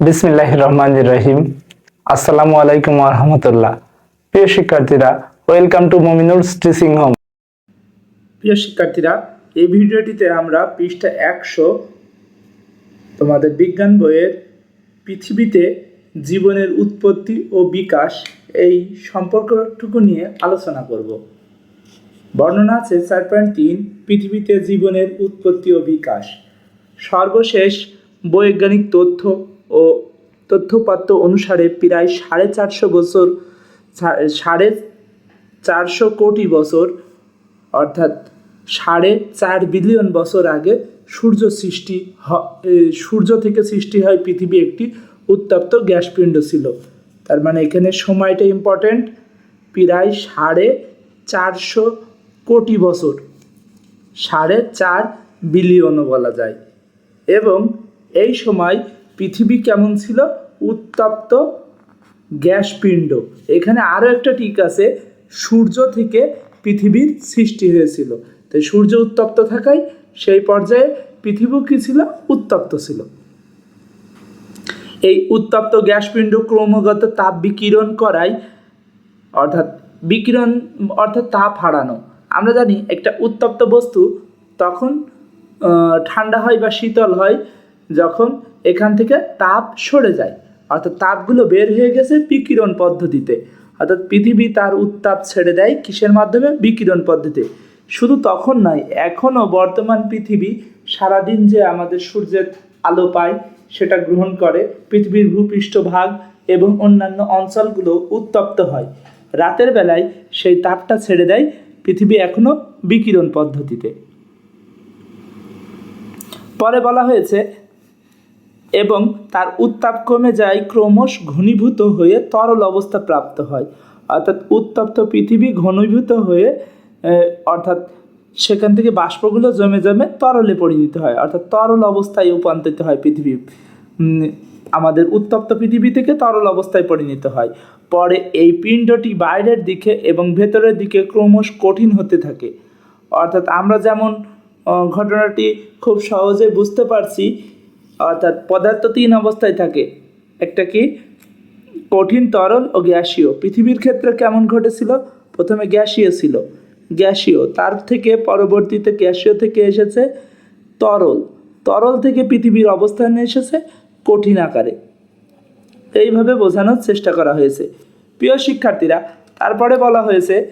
বিসমিল্লাহ রহমান রহিম আসসালামু আলাইকুম রহমতুল্লাহ। প্রিয় শিক্ষার্থীরা, welcome to Mominul teaching home. প্রিয় শিক্ষার্থীরা, এই ভিডিওটিতে আমরা পৃষ্ঠা একশো তোমাদের বিজ্ঞান বইয়ের পৃথিবীতে জীবনের উৎপত্তি ও বিকাশ এই সম্পর্কটুকু নিয়ে আলোচনা করব। বর্ণনা আছে চার পয়েন্ট তিন, পৃথিবীতে জীবনের উৎপত্তি ও বিকাশ। সর্বশেষ বৈজ্ঞানিক তথ্য ও তথ্যপাত্য অনুসারে প্রায় সাড়ে চারশো বছর সাড়ে চারশো কোটি বছর, অর্থাৎ সাড়ে চার বিলিয়ন বছর আগে সূর্য সৃষ্টি সূর্য থেকে সৃষ্টি হয় পৃথিবী একটি উত্তপ্ত গ্যাসপিণ্ড ছিল। তার মানে এখানে সময়টা ইম্পর্ট্যান্ট প্রায় সাড়ে চারশো কোটি বছর। সাড়ে চার বিলিয়নও বলা যায়। এবং এই সময় পৃথিবী কেমন ছিল? উত্তপ্ত গ্যাস পিণ্ড। এখানে আরও একটা টিক আছে, সূর্য থেকে পৃথিবীর সৃষ্টি হয়েছিল। তাই সূর্য উত্তপ্ত থাকায় সেই পর্যায়ে পৃথিবী কী ছিল? উত্তপ্ত ছিল। এই উত্তপ্ত গ্যাস পিণ্ড ক্রমাগত তাপ বিকিরণ করায়, অর্থাৎ বিকিরণ, অর্থাৎ তাপ হারানো। আমরা জানি একটা উত্তপ্ত বস্তু তখন ঠান্ডা হয় বা শীতল হয় যখন এখান থেকে তাপ সরে যায়, অর্থাৎ তাপগুলো বের হয়ে গেছে বিকিরণ পদ্ধতিতে। অর্থাৎ পৃথিবী তার উত্তাপ ছেড়ে দেয় কিসের মাধ্যমে? বিকিরণ পদ্ধতি শুধু তখন নয়, এখনও বর্তমান পৃথিবী সারাদিন যে আমাদের সূর্যের আলো পায়, সেটা গ্রহণ করে, পৃথিবীর ভূপৃষ্ঠভাগ এবং অন্যান্য অঞ্চলগুলো উত্তপ্ত হয়। রাতের বেলায় সেই তাপটা ছেড়ে দেয় পৃথিবী এখনও বিকিরণ পদ্ধতিতে। পরে বলা হয়েছে এবং তার উত্তাপ কমে যায়, ক্রমশ ঘনীভূত হয়ে তরল অবস্থা প্রাপ্ত হয়। অর্থাৎ উত্তপ্ত পৃথিবী ঘনীভূত হয়ে অর্থাৎ সেখান থেকে বাষ্পগুলো জমে জমে তরলে পরিণত হয়। অর্থাৎ তরল অবস্থায় রূপান্তরিত হয় পৃথিবী। আমাদের উত্তপ্ত পৃথিবী থেকে তরল অবস্থায় পরিণত হয়। পরে এই পিণ্ডটি বাইরের দিকে এবং ভেতরের দিকে ক্রমশ কঠিন হতে থাকে। অর্থাৎ আমরা যেমন ঘটনাটি খুব সহজে বুঝতে পারছি অর্থাৎ পদার্থ তিন অবস্থায় থাকে। একটা কি? কঠিন, তরল ও গ্যাসীয়। পৃথিবীর ক্ষেত্রে কেমন ঘটেছিল? প্রথমে গ্যাসীয় ছিল। গ্যাসীয়। তার থেকে পরবর্তীতে গ্যাসীয় থেকে এসেছে তরল। তরল থেকে পৃথিবীর অবস্থানে এসেছে কঠিন আকারে। এইভাবে বোঝানোর চেষ্টা করা হয়েছে। প্রিয় শিক্ষার্থীরা, তারপরে বলা হয়েছে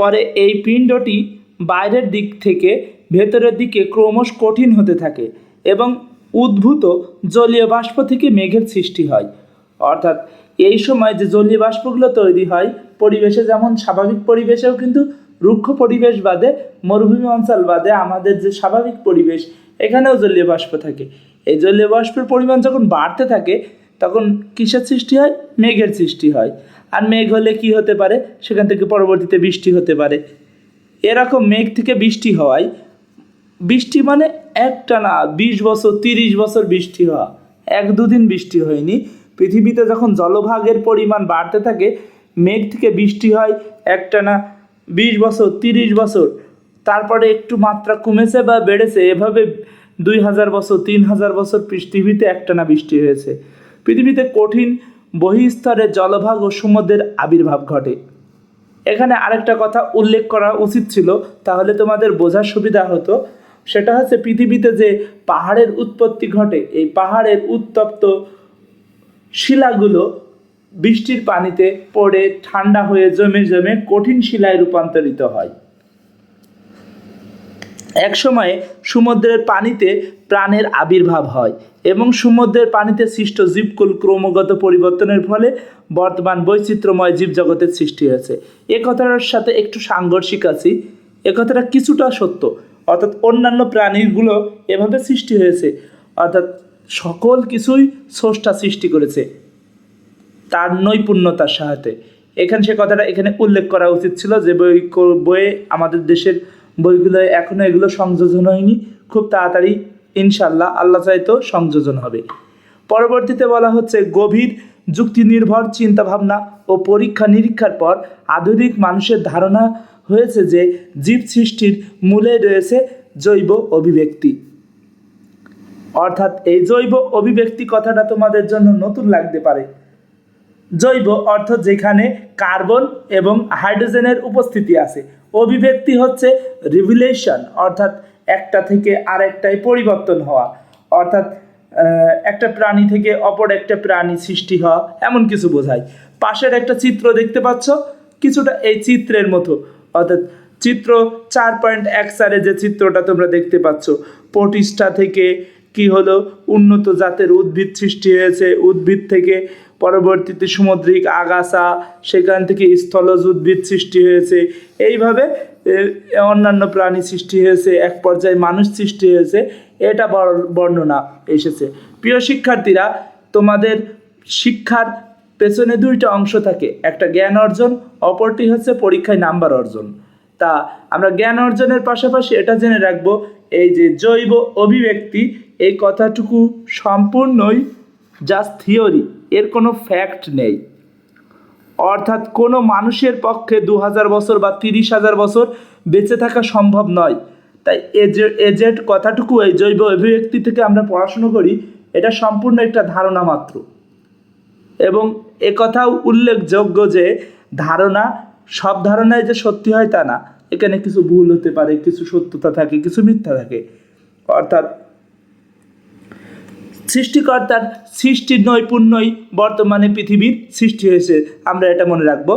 পরে এই পিণ্ডটি বাইরের দিক থেকে ভেতরের দিকে ক্রমশ কঠিন হতে থাকে এবং উদ্ভূত জলীয় বাষ্প থেকে মেঘের সৃষ্টি হয়। অর্থাৎ এই সময় যে জলীয় বাষ্পগুলো তৈরি হয়, পরিবেশে যেমন স্বাভাবিক পরিবেশেও কিন্তু রুক্ষ পরিবেশ বাদে, মরুভূমি অঞ্চল বাদে আমাদের যে স্বাভাবিক পরিবেশ, এখানেও জলীয় বাষ্প থাকে। এই জলীয় বাষ্পের পরিমাণ যখন বাড়তে থাকে, তখন কিসের সৃষ্টি হয়? মেঘের সৃষ্টি হয়। আর মেঘ হলে কি হতে পারে? সেখান থেকে পরবর্তীতে বৃষ্টি হতে পারে। এরকম মেঘ থেকে বৃষ্টি হওয়ায়, বৃষ্টি মানে একটা না, বিশ বছর, তিরিশ বছর বৃষ্টি হওয়া। এক দুদিন বৃষ্টি হয়নি। পৃথিবীতে যখন জলভাগের পরিমাণ বাড়তে থাকে, মেঘ থেকে বৃষ্টি হয় একটা না, বিশ বছর, তিরিশ বছর। তারপরে একটু মাত্রা কমেছে বা বেড়েছে, এভাবে দুই হাজার বছর, তিন হাজার বছর পৃথিবীতে একটানা বৃষ্টি হয়েছে। পৃথিবীতে কঠিন বহিস্তরের জলভাগ ও সমুদ্রের আবির্ভাব ঘটে। এখানে আরেকটা কথা উল্লেখ করা উচিত ছিল, তাহলে তোমাদের বোঝার সুবিধা হতো। সেটা হচ্ছে পৃথিবীতে যে পাহাড়ের উৎপত্তি ঘটে, এই পাহাড়ের উত্তপ্ত শিলাগুলো বৃষ্টির পানিতে পড়ে, ঠান্ডা হয়ে জমে জমে কঠিন শিলায় রূপান্তরিত হয়। এক সময়ে সমুদ্রের পানিতে প্রাণের আবির্ভাব হয় এবং সমুদ্রের পানিতে সৃষ্ট জীবকুল ক্রমাগত পরিবর্তনের ফলে বর্তমান বৈচিত্র্যময় জীবজগতের সৃষ্টি হয়েছে। এ কথাটার সাথে একটু সাংঘর্ষিক আছি। এ কথাটা কিছুটা সত্য। অর্থাৎ অন্যান্য প্রাণীগুলো এভাবে সৃষ্টি হয়েছে। অর্থাৎ সকল কিছুই স্রষ্টা সৃষ্টি করেছে তার নৈপুণ্যতার সাহায্যে। এখানে সে কথাটা এখানে উল্লেখ করা উচিত ছিল যে বই বইয়ে আমাদের দেশের বইগুলো এখনও এগুলো সংযোজন হয়নি। খুব তাড়াতাড়ি ইনশাল্লাহ আল্লাহ চাইতো সংযোজন হবে। পরবর্তীতে বলা হচ্ছে, গভীর যুক্তি নির্ভর চিন্তাভাবনা ও পরীক্ষা নিরীক্ষার পর আধুনিক মানুষের ধারণা হয়েছে যে জীব সৃষ্টির মূলে রয়েছে জৈব অভিব্যক্তি। অর্থাৎ এই জৈব অভিব্যক্তি কথাটা তোমাদের জন্য নতুন লাগতে পারে। জৈব অর্থ যেখানে কার্বন এবং হাইড্রোজেনের উপস্থিতি আছে। অভিব্যক্তি হচ্ছে রিভিলেশন অর্থাৎ একটা থেকে আরেকটায় পরিবর্তন হওয়া, অর্থাৎ একটা প্রাণী থেকে অপর একটা প্রাণী সৃষ্টি হওয়া, এমন কিছু বোঝায়। পাশের একটা চিত্র দেখতে পাচ্ছ? কিছুটা এই চিত্রের মতো, অর্থাৎ চিত্র চার পয়েন্ট এক সারে যে চিত্রটা তোমরা দেখতে পাচ্ছ, প্রতিষ্ঠা থেকে কি হলো? উন্নত জাতের উদ্ভিদ সৃষ্টি হয়েছে, উদ্ভিদ থেকে পরবর্তীতে সামুদ্রিক, আগাছা, সেখান থেকে স্থলজ উদ্ভিদ সৃষ্টি হয়েছে। এইভাবে অন্যান্য প্রাণী সৃষ্টি হয়েছে, এক পর্যায়ে মানুষ সৃষ্টি হয়েছে, এটা বর্ণনা এসেছে। প্রিয় শিক্ষার্থীরা, তোমাদের শিক্ষার পেছনে দুইটা অংশ থাকে, একটা জ্ঞান অর্জন, অপরটি হচ্ছে পরীক্ষায় নাম্বার অর্জন। তা, আমরা জ্ঞান অর্জনের পাশাপাশি এটা জেনে রাখব, এই যে জৈব অভিব্যক্তি, এই কথাটুকু সম্পূর্ণই জাস্ট থিওরি এর কোনো ফ্যাক্ট নেই। অর্থাৎ কোনো মানুষের পক্ষে দু হাজার বছর বা তিরিশ হাজার বছর বেঁচে থাকা সম্ভব নয়। তাই এজে এজেড কথাটুকু এই জৈব অভিব্যক্তি থেকে আমরা পড়াশুনো করি, এটা সম্পূর্ণ একটা ধারণা মাত্র। এবং একথাও উল্লেখযোগ্য যে ধারণা সব ধারণায় যে সত্যি হয় তা না। এখানে কিছু ভুল হতে পারে, কিছু সত্যতা থাকে, কিছু মিথ্যা থাকে। অর্থাৎ সৃষ্টিকর্তার সৃষ্টির নৈপুণ্যই বর্তমানে পৃথিবীর সৃষ্টি হয়েছে। আমরা এটা মনে রাখব।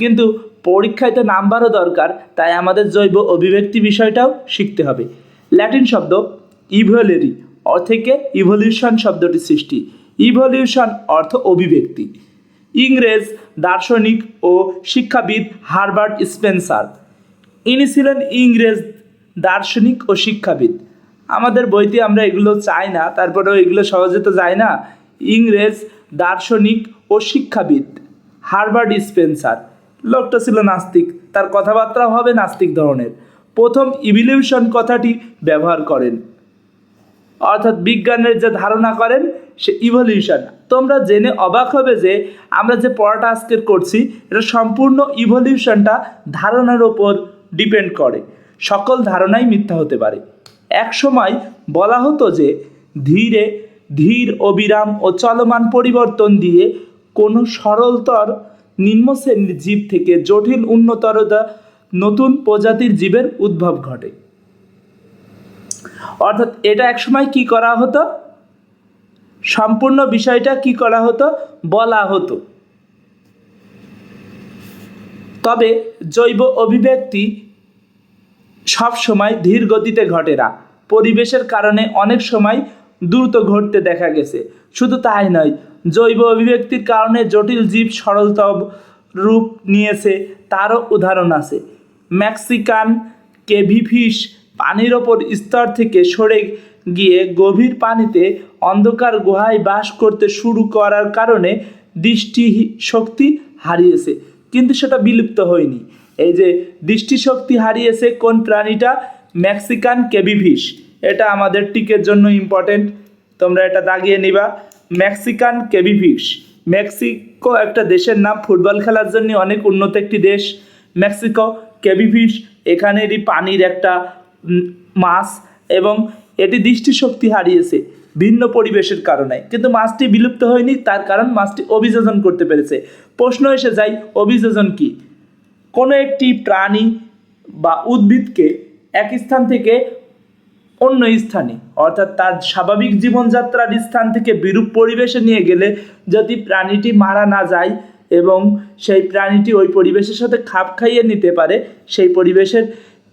কিন্তু পরীক্ষায় তো নাম্বারও দরকার, তাই আমাদের জৈব অভিব্যক্তি বিষয়টাও শিখতে হবে। ল্যাটিন শব্দ ইভোলেরি থেকে ইভলিউশন শব্দটি সৃষ্টি। ইভলিউশন অর্থ অভিব্যক্তি। ইংরেজ দার্শনিক ও শিক্ষাবিদ হারবার্ট স্পেন্সার। ইনি ছিলেন ইংরেজ দার্শনিক ও শিক্ষাবিদ। আমাদের বইতে আমরা এগুলো চাই না, তারপরেও এগুলো সহজে তো যায় না। ইংরেজ, দার্শনিক ও শিক্ষাবিদ হারবার্ট স্পেন্সার। লোকটা ছিল নাস্তিক, তার কথাবার্তাও হবে নাস্তিক ধরনের। প্রথম ইভিলিউশন কথাটি ব্যবহার করেন। অর্থাৎ বিজ্ঞানের যে ধারণা করেন, সে ইভলিউশন তোমরা জেনে অবাক হবে যে আমরা যে পড়াটা আজকের করছি, এটা সম্পূর্ণ ইভলিউশনটা ধারণার ওপর ডিপেন্ড করে। সকল ধারণাই মিথ্যা হতে পারে। এক সময় বলা হতো যে, ধীরে ধীর অবিরাম ও চলমান পরিবর্তন দিয়ে কোনো সরলতর নিম্ন শ্রেণির জীব থেকে জটিল উন্নতরতা নতুন প্রজাতির জীবের উদ্ভব ঘটে। অর্থাৎ এটা একসময় কি করা হতো? সম্পূর্ণ বিষয়টা কি করা হতো? বলা হতো। তবে জৈব অভিব্যক্তি সব সময় ধীর গতিতে ঘটে না। পরিবেশের কারণে অনেক সময় দ্রুত ঘটতে দেখা গেছে। শুধু তাই নয়, জৈব অভিব্যক্তির কারণে জটিল জীব সরলতম রূপ নিয়েছে তারও উদাহরণ আছে। মেক্সিকান কেভিফিশ পানির ওপর স্তর থেকে সরে গিয়ে গভীর পানিতে অন্ধকার গুহায় বাস করতে শুরু করার কারণে দৃষ্টি শক্তি হারিয়েছে। কিন্তু সেটা বিলুপ্ত হয়নি। এই যে দৃষ্টিশক্তি হারিয়েছে কোন প্রাণীটা মেক্সিকান কেবিফিশ এটা আমাদের টিকের জন্য ইম্পর্টেন্ট তোমরা এটা দাগিয়ে নিবা। মেক্সিকান কেবিফিশ মেক্সিকো একটা দেশের নাম। ফুটবল খেলার জন্য অনেক উন্নত একটি দেশ। মেক্সিকো কেবিফিশ এখানেরই পানির একটা মাছ এবং এটি দৃষ্টিশক্তি হারিয়েছে ভিন্ন পরিবেশের কারণে। কিন্তু মাছটি বিলুপ্ত হয়নি, তার কারণ মাছটি অভিযোজন করতে পেরেছে। প্রশ্ন এসে যায়, অভিযোজন কি? কোনো একটি প্রাণী বা উদ্ভিদকে এক স্থান থেকে অন্য স্থানে। অর্থাৎ তার স্বাভাবিক জীবনযাত্রার স্থান থেকে বিরূপ পরিবেশে নিয়ে গেলে যদি প্রাণীটি মারা না যায় এবং সেই প্রাণীটি ওই পরিবেশের সাথে খাপ খাইয়ে নিতে পারে, সেই পরিবেশের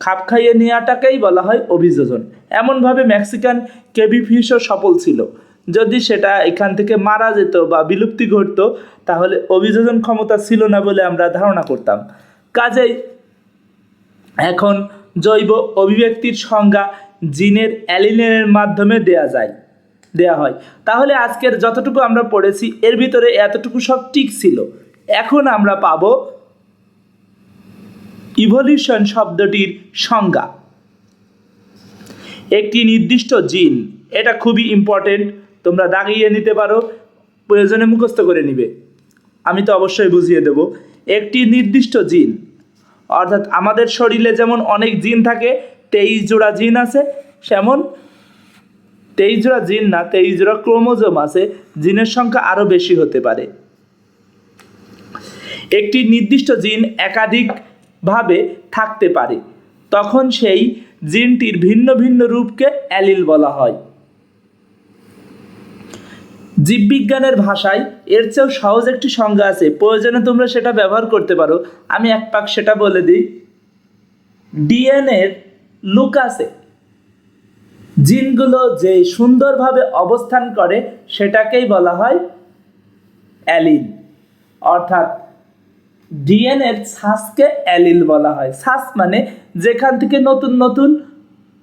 খাপ খাইয়ে নেওয়াটাকেই বলা হয় অভিযোজন। এমনভাবে মেক্সিকান কেবিফিশও সফল ছিল। যদি সেটা এখান থেকে মারা যেত বা বিলুপ্তি ঘটতো, তাহলে অভিযোজন ক্ষমতা ছিল না বলে আমরা ধারণা করতাম। কাজেই এখন জৈব অভিব্যক্তির সংজ্ঞা জিনের অ্যালিনেনের মাধ্যমে দেয়া যায়, দেয়া হয়। তাহলে আজকের যতটুকু আমরা পড়েছি, এর ভিতরে এতটুকু সব ঠিক ছিল। এখন আমরা পাবো ইভলিউশন শব্দটির সংজ্ঞা। একটি নির্দিষ্ট জিন, এটা খুবই ইম্পর্টেন্ট তোমরা দাগিয়ে নিতে পারো, প্রয়োজনে মুখস্থ করে নিবে। আমি তো অবশ্যই বুঝিয়ে দেব। একটি নির্দিষ্ট জিন অর্থাৎ আমাদের শরীরে যেমন অনেক জিন থাকে, তেইশ জোড়া জিন আছে, সেমন তেইশ জোড়া জিন না, তেইশ জোড়া ক্রোমোজোম আছে, জিনের সংখ্যা আরও বেশি হতে পারে। একটি নির্দিষ্ট জিন একাধিকভাবে থাকতে পারে, তখন সেই জিনটির ভিন্ন ভিন্ন রূপকে অ্যালিল বলা হয়। জীববিজ্ঞানের ভাষায় এর চেয়েও সহজ একটি সংজ্ঞা আছে। প্রয়োজনে তোমরা সেটা ব্যবহার করতে পারো। আমি এক পাক সেটা বলে দিই। ডিএনএর লুক আছে। জিনগুলো যে সুন্দরভাবে অবস্থান করে, সেটাকেই বলা হয় অ্যালিল। অর্থাৎ ডিএনএর শ্বাসকে অ্যালিল বলা হয়। শ্বাস মানে যেখান থেকে নতুন নতুন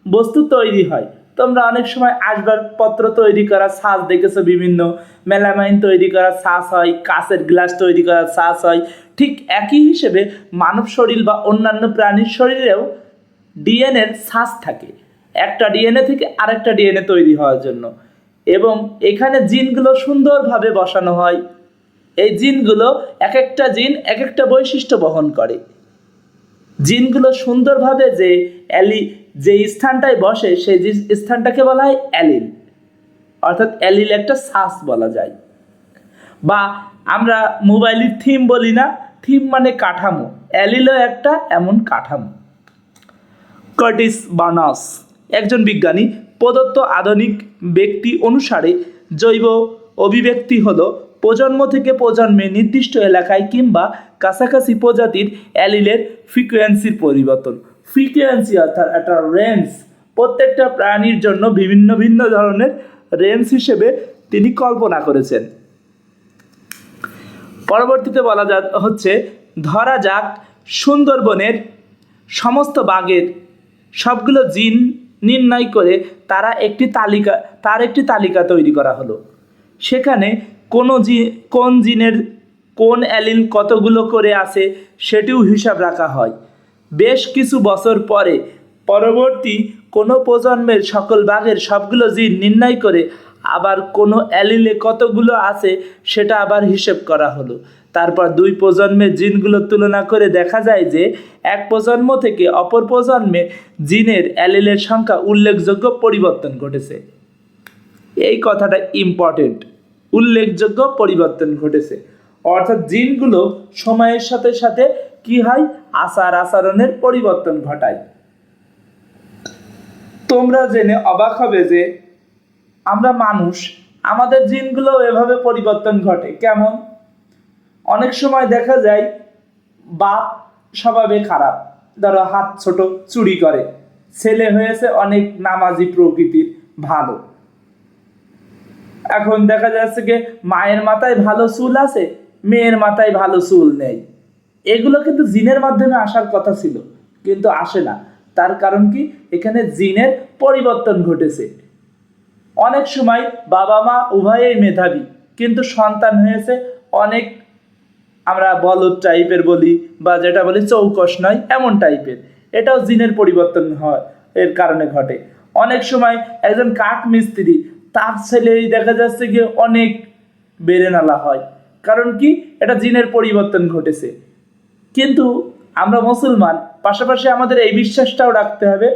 বস্তু তৈরি হয়। তোমরা অনেক সময় আসবাবপত্র তৈরি করা, সাজ দেখেছ বিভিন্ন, মেলামাইন তৈরি করা, সাজ হয়, কাঁচের গ্লাস তৈরি করা, সাজ হয়। ঠিক একই হিসেবে মানব শরীর বা অন্যান্য প্রাণীর শরীরেও ডিএনএর শ্বাস থাকে। একটা ডিএনএ থেকে আরেকটা ডিএনএ তৈরি হওয়ার জন্য। এবং এখানে জিনগুলো সুন্দরভাবে বসানো হয়। এই জিনগুলো এক একটা জিন এক একটা বৈশিষ্ট্য বহন করে। জিনগুলো সুন্দরভাবে যে অ্যালি যে স্থানটায় বসে, সেই যে স্থানটাকে বলা হয় অ্যালিল। অর্থাৎ অ্যালিল একটা শ্বাস বলা যায়। বা আমরা মোবাইলের থিম বলি না, থিম মানে কাঠামো। অ্যালিলও একটা, এমন কাঠামো। কার্টিস বার্নাস, একজন বিজ্ঞানী, প্রদত্ত আধুনিক ব্যক্তি অনুসারে জৈব অভিব্যক্তি হলো প্রজন্ম থেকে প্রজন্মে নির্দিষ্ট এলাকায় কিংবা কাছাকাছি প্রজাতির অ্যালিলের ফ্রিকোয়েন্সির পরিবর্তন। ফ্রিকোয়েন্সি অর্থাৎ একটা রেঞ্জ প্রত্যেকটা প্রাণীর জন্য বিভিন্ন ভিন্ন ধরনের রেঞ্জ হিসেবে তিনি কল্পনা করেছেন। পরবর্তীতে বলা যা, হচ্ছে, ধরা যাক সুন্দরবনের সমস্ত বাঘের সবগুলো জিন নির্ণয় করে তারা একটি তালিকা, তার একটি তালিকা তৈরি করা হলো। সেখানে কোনো জি, কোন জিনের কোন অ্যালিন কতগুলো করে আছে সেটিও হিসাব রাখা হয়। বেশ কিছু বছর পরে পরবর্তী কোনো প্রজন্মের সকল বাঘের সবগুলো জিন নির্ণয় করে আবার কোনো অ্যালিলে কতগুলো আছে সেটা আবার হিসেব করা হলো। তারপর দুই প্রজন্মের জিনগুলো তুলনা করে দেখা যায় যে এক প্রজন্ম থেকে অপর প্রজন্মে জিনের অ্যালিলের সংখ্যা উল্লেখযোগ্য পরিবর্তন ঘটেছে। এই কথাটা ইম্পর্টেন্ট উল্লেখযোগ্য পরিবর্তন ঘটেছে। অর্থাৎ জিনগুলো সময়ের সাথে সাথে কি হয়? আচার আচরণের পরিবর্তন ঘটায়। তোমরা জেনে অবাক হবে যে আমরা মানুষ, আমাদের জিনগুলো এভাবে পরিবর্তন ঘটে। কেমন? অনেক সময় দেখা যায় বাপ স্বভাবে খারাপ। ধরো হাত ছোট, চুরি করে। ছেলে হয়েছে অনেক নামাজি প্রকৃতির ভালো। এখন দেখা যাচ্ছে কি, মায়ের মাথায় ভালো চুল আছে, মেয়ের মাথায় ভালো চুল নেই। এগুলো কিন্তু জিনের মাধ্যমে আসার কথা ছিল, কিন্তু আসে না। তার কারণ কি? এখানে জিনের পরিবর্তন ঘটেছে। অনেক সময় বাবা মা উভয়েই মেধাবী, কিন্তু সন্তান হয়েছে অনেক, আমরা বলদ টাইপের বলি বা যেটা বলি চৌকস নয়, এমন টাইপের। এটাও জিনের পরিবর্তন হয়, এর কারণে ঘটে। অনেক সময় একজন কাঠ মিস্ত্রি তার ছেলেই দেখা যাচ্ছে গিয়ে অনেক বেড়ে নালা হয়। কারণ কি? এটা জিনের পরিবর্তন ঘটেছে। কিন্তু আমরা মুসলমান, পাশাপাশি আমাদের এই বিশ্বাসটাও রাখতে হবে,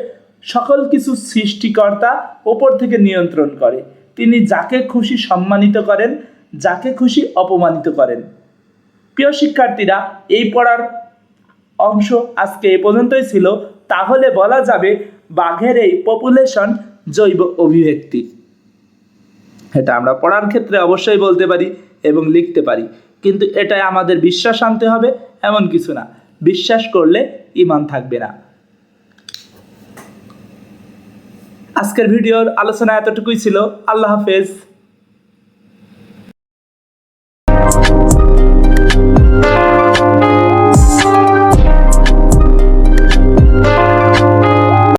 সকল কিছু সৃষ্টিকর্তা ওপর থেকে নিয়ন্ত্রণ করে। তিনি যাকে খুশি সম্মানিত করেন, যাকে খুশি অপমানিত করেন। প্রিয় শিক্ষার্থীরা, এই পড়ার অংশ আজকে এ পর্যন্তই ছিল। তাহলে বলা যাবে, বাঘের এই পপুলেশন জৈব অভিব্যক্তি। এটা আমরা পড়ার ক্ষেত্রে অবশ্যই বলতে পারি এবং লিখতে পারি। কিন্তু এটাই আমাদের বিশ্বাস আনতে হবে এমন কিছু না। বিশ্বাস করলে ইমান থাকবে না। আজকের ভিডিওর আলোচনা এতটুকুই ছিল। আল্লাহ হাফেজ।